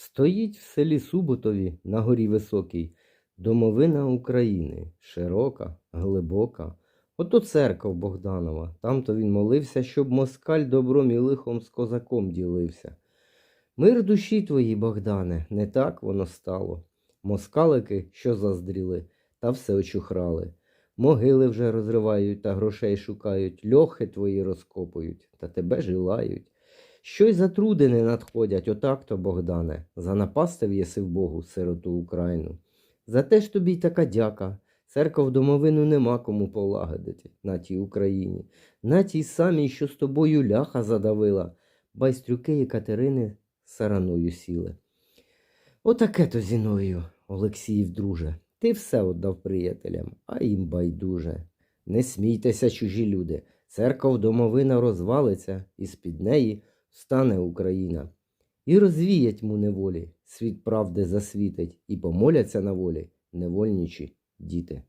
Стоїть в селі Суботові на горі високій домовина України, широка, глибока. Ото церков Богданова. Там-то він молився, щоб москаль добром і лихом з козаком ділився. Мир душі твоїй, Богдане, не так воно стало. Москалики, що заздріли, та все очухрали. Могили вже розривають та грошей шукають, льохи твої розкопують, та тебе жилають. Щось за труди надходять, отак-то, Богдане, занапастив єси в Богу сироту Україну. За те ж тобі й така дяка. Церков домовину нема кому полагодити на тій Україні, на тій самій, що з тобою ляха задавила, байстрюки і Катерини сараною сіли. Отаке то зіною, Олексіїв, друже, ти все отдав приятелям, а їм байдуже. Не смійтеся, чужі люди, церков домовина розвалиться, і з-під неї встане Україна. І розвіять му неволі, світ правди засвітить, і помоляться на волі невольничі діти.